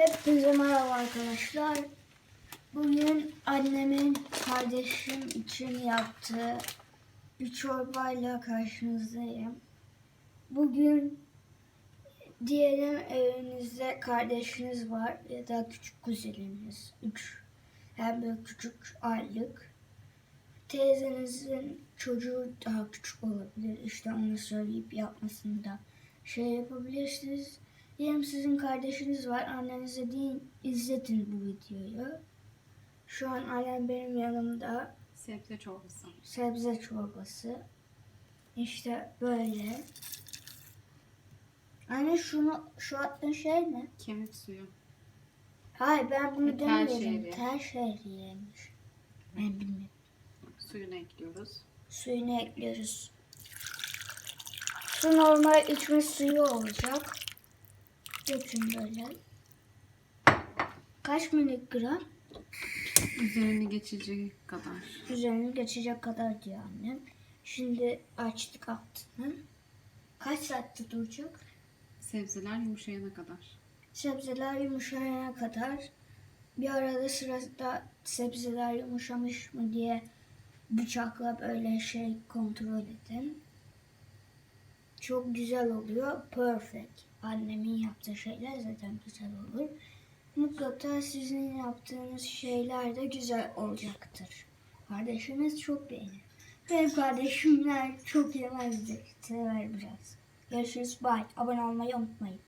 Hepinize merhaba arkadaşlar. Bugün annemin kardeşim için yaptığı bir çorbayla karşınızdayım. Bugün diyelim evinizde kardeşiniz var ya da küçük kuzeniniz. Üç hem de küçük aylık. Teyzenizin çocuğu daha küçük olabilir. İşte onu söyleyip yapmasını da şey yapabilirsiniz. Diyelim sizin kardeşiniz var. Annenize deyin izletin bu videoyu. Şu an annem benim yanımda Sebze çorbası. sebze çorbası. İşte böyle. Anne şunu şu attığın şey ne? Kemik suyu. Hayır ben bunu Tel demiyorum. şehriye. Tel şehriyeymiş. Ben bilmiyorum. Suyunu ekliyoruz. Suyunu ekliyoruz. Su normal içme suyu olacak. Dökün böyle. Kaç miligram? Üzerini geçici kadar. Üzerini geçecek kadar diyor annem. Şimdi açtık altını. Kaç saatte duracak? Sebzeler yumuşayana kadar. Sebzeler yumuşayana kadar bir arada sırada sebzeler yumuşamış mı diye bıçakla böyle şey kontrol edin. Çok güzel oluyor. Perfect. Annemin yaptığı şeyler zaten güzel olur. Mutlaka sizin yaptığınız şeyler de güzel olacaktır. Kardeşiniz çok beğenir. Benim kardeşimler çok yemezdi. Sever biraz. Görüşürüz. Bye. Abone olmayı unutmayın.